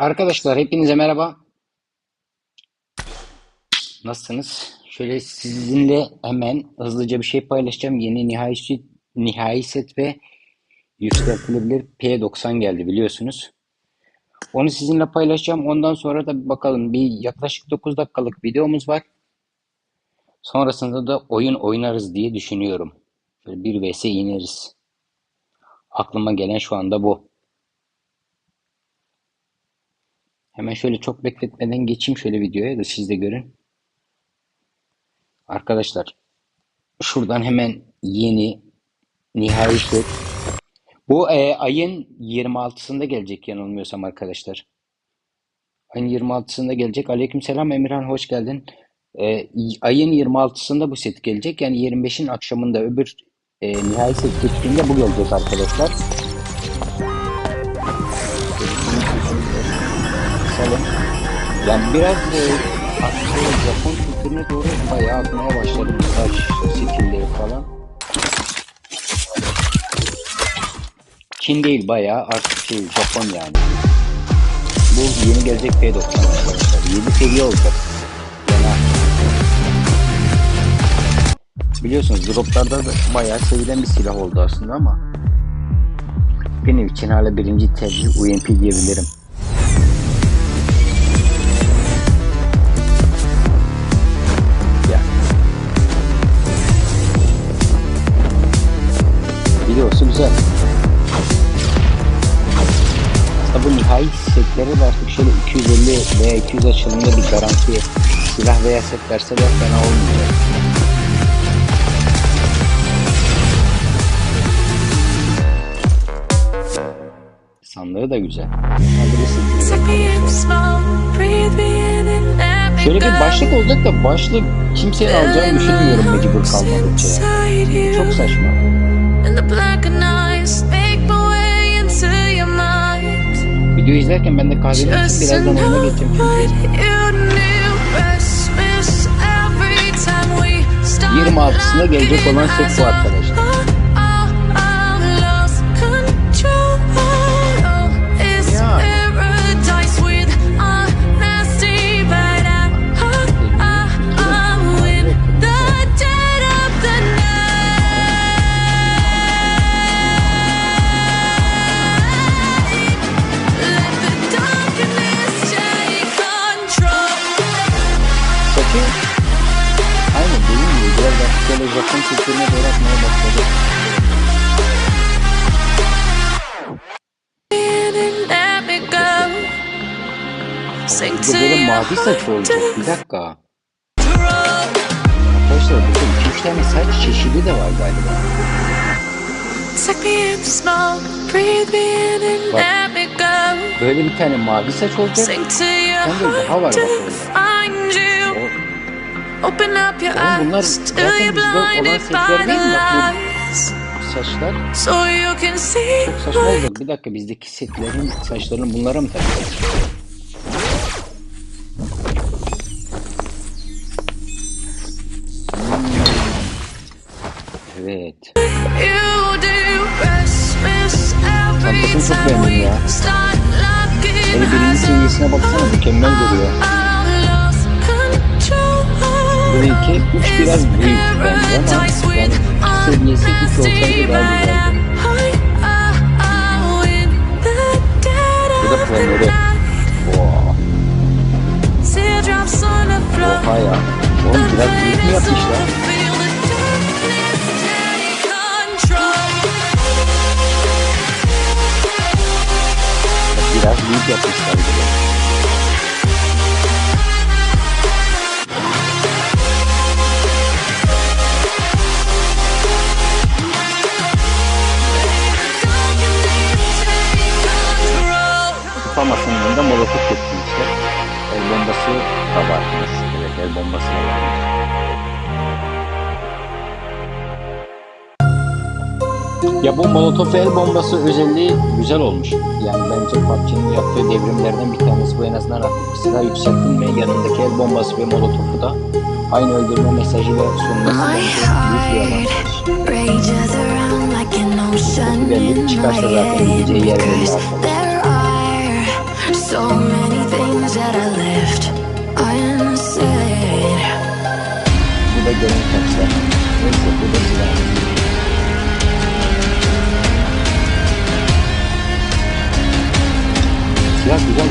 Arkadaşlar hepinize merhaba. Nasılsınız? Şöyle sizinle hemen hızlıca bir şey paylaşacağım. Yeni nihai, set- nihai set ve yükseltilebilir P90 geldi biliyorsunuz. Onu sizinle paylaşacağım. Ondan sonra da bakalım bir yaklaşık 9 dakikalık videomuz var. Sonrasında da oyun oynarız diye düşünüyorum. Şöyle bir vs ineriz. Aklıma gelen şu anda bu. Hemen şöyle çok bekletmeden geçeyim şöyle videoya da siz de görün. Arkadaşlar şuradan hemen yeni nihai set. Bu e, ayın 26'sında gelecek yanılmıyorsam arkadaşlar. Ayın 26'sında gelecek. Aleykümselam Emirhan hoş geldin. E, ayın 26'sında bu set gelecek. Yani 25'in akşamında öbür e, nihai set geçtiğinde bu gelecek arkadaşlar. Salın. Yani biraz e, aslında Japon kültürüne doğru bayağı akmaya başladı bu saç stilleri falan. Çin değil bayağı artık şey Japon yani. Bu yeni gelecek P90 arkadaşlar. 7 seviye olacak. Fena. Biliyorsunuz droplarda da bayağı sevilen bir silah oldu aslında ama benim için hala birinci tercih UMP diyebilirim. Güzel. Bu nihai setlere de artık şöyle 250 veya 200 açılımda bir garanti silah veya set verseler fena olmayacak. Sandığı da güzel. Şöyle bir başlık olacak da başlık kimsenin alacağını düşünmüyorum mecbur kalmadıkça. Çok saçma. Video izlerken ben de kahvemi için birazdan oyuna geçeceğim çünkü. you knew. Restless every time we start 26'sında gelecek olan set bu arkadaşlar. De böyle mavi saç olacak. Bir dakika. Arkadaşlar burada 2-3 tane saç çeşidi de var galiba. Take me in smoke, breathe me in and Bak. let me go. Böyle bir tane mavi saç olacak. Sen de daha var bak Open up your bunlar eyes till zaten bizde olan by değil mi? Bak bu saçlar So you can see çok saçma olacak. Bir dakika bizdeki setlerin saçlarını bunlara mı takacağız? Evet. you do. Restless every Çantasını çok time beğendim ya. we start locking Hele birinci seviyesine baksana mükemmel duruyor. I lost control. Bu iki, üç biraz büyük bence ama yani seviyesi üç olsaydı daha güzeldi. Bu da planörü. Oha ya. Oğlum biraz büyük mü yapmışlar? Biraz büyük yapmışlar de. Tutamazsın yanında molotof getirmişler. El bombası da varmış. Evet el bombası da varmış. Ya bu molotof el bombası özelliği güzel olmuş. Yani bence PUBG'nin yaptığı devrimlerden bir tanesi bu en azından artık silah yükselttin ve yanındaki el bombası ve molotofu da aynı öldürme mesajıyla sunması büyük bir avantaj. in çıkarsa zaten gideceği yer belli so many eyes that I left unsaid. Bu da gönül taşlar. Neyse bu da silah. Are echoing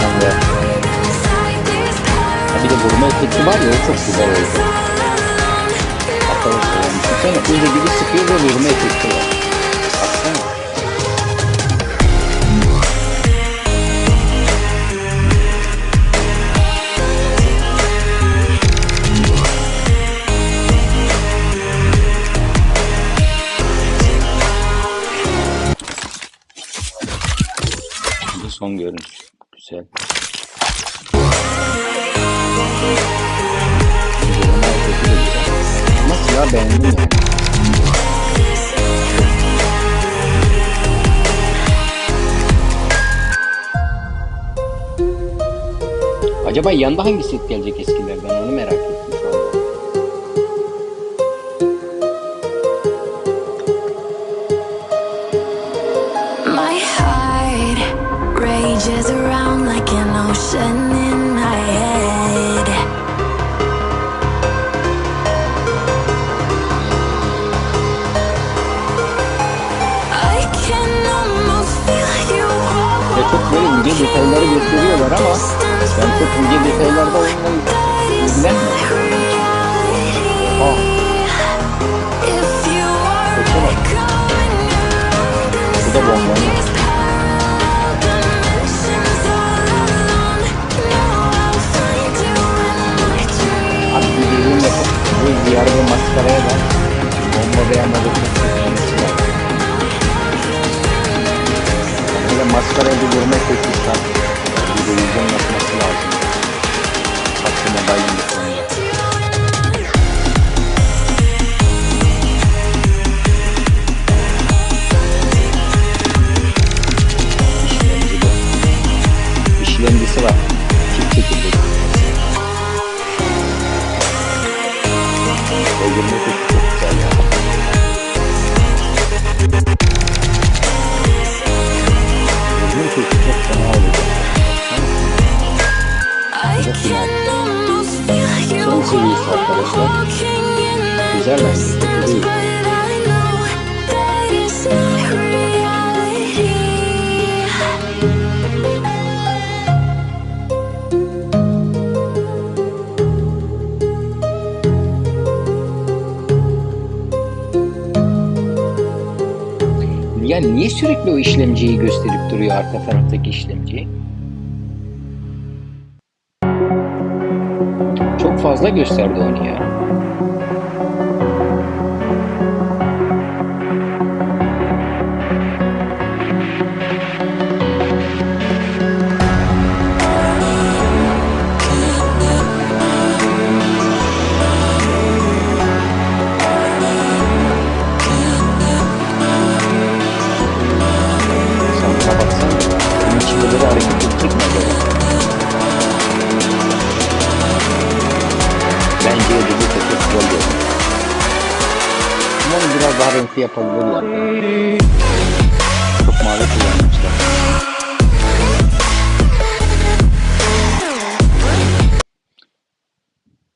Sen de. vurma efekti var ya o çok güzel oldu. Arkadaşlar yani düşünsene önce. Son görünüş. Güzel. Ama silah beğendim yani. Acaba yanında hangi set gelecek eskilerden onu merak ettim çok böyle ince detayları gösteriyorlar ama ben çok ince detaylarda oyunla ilgilenmiyorum. Bak. Bu da bomba. Abi bir dediğim yapıp bu ziyarı ve maskaraya da bomba veya Böyle maskaraya bir vurma efekti çıkar. Bir de vizyon yapması lazım. Hakkı mobilin in the Güzel bence. Kötü distance, değil. but I know that it's not reality. Yani niye sürekli o işlemciyi gösterip duruyor arka taraftaki işlemciyi? Çok fazla gösterdi onu ya. Yapabilirler. Çok mavi kullanmışlar.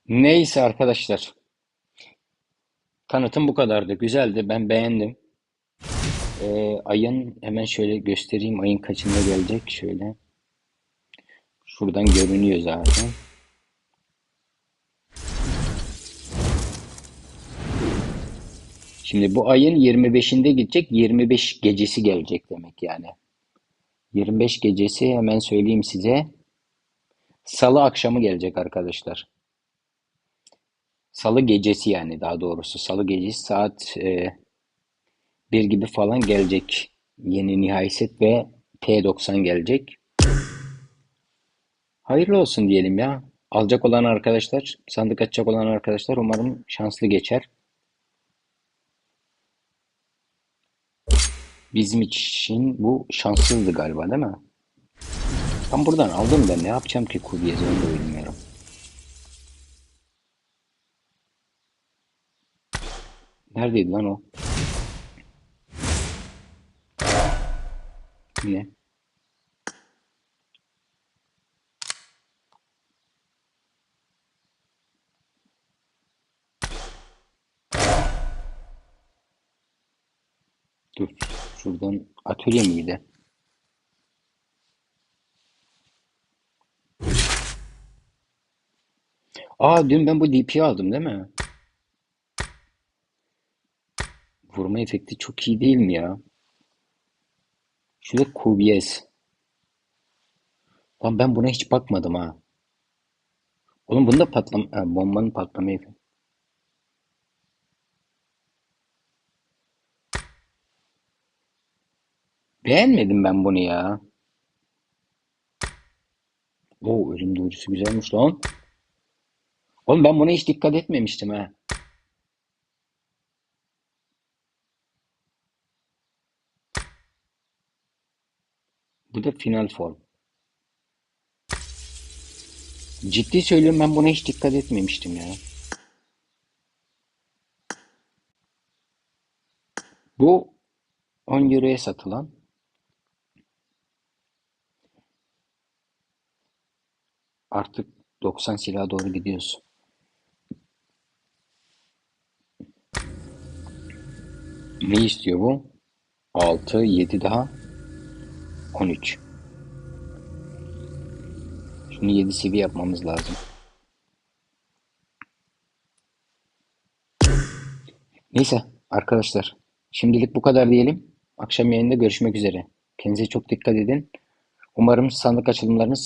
Neyse arkadaşlar. Tanıtım bu kadardı. Güzeldi. Ben beğendim. Ee, ayın hemen şöyle göstereyim. Ayın kaçında gelecek? Şöyle. Şuradan görünüyor zaten. Şimdi bu ayın 25'inde gidecek. 25 gecesi gelecek demek yani. 25 gecesi hemen söyleyeyim size. Salı akşamı gelecek arkadaşlar. Salı gecesi yani daha doğrusu. Salı gecesi saat e, 1 gibi falan gelecek. Yeni nihai set ve P90 gelecek. Hayırlı olsun diyelim ya. Alacak olan arkadaşlar, sandık açacak olan arkadaşlar umarım şanslı geçer. Bizim için bu şanssızdı galiba değil mi? Tam buradan aldım ben. Ne yapacağım ki Kubiyez'i onu da bilmiyorum. Neredeydi lan o? Ne? Şuradan atölye miydi? Aa dün ben bu DP'yi aldım değil mi? Vurma efekti çok iyi değil mi ya? Şurada QBS. Lan ben buna hiç bakmadım ha. Oğlum bunda patlam ha, bombanın patlama efekti. Beğenmedim ben bunu ya. Oo ölüm duyurusu güzelmiş lan. Oğlum ben buna hiç dikkat etmemiştim ha. Bu da final form. Ciddi söylüyorum ben buna hiç dikkat etmemiştim ya. Bu 10 euroya satılan artık 90 silaha doğru gidiyoruz. Ne istiyor bu? 6, 7 daha 13. Şunu 7 seviye yapmamız lazım. Neyse arkadaşlar şimdilik bu kadar diyelim. Akşam yayında görüşmek üzere. Kendinize çok dikkat edin. Umarım sandık açılımlarınız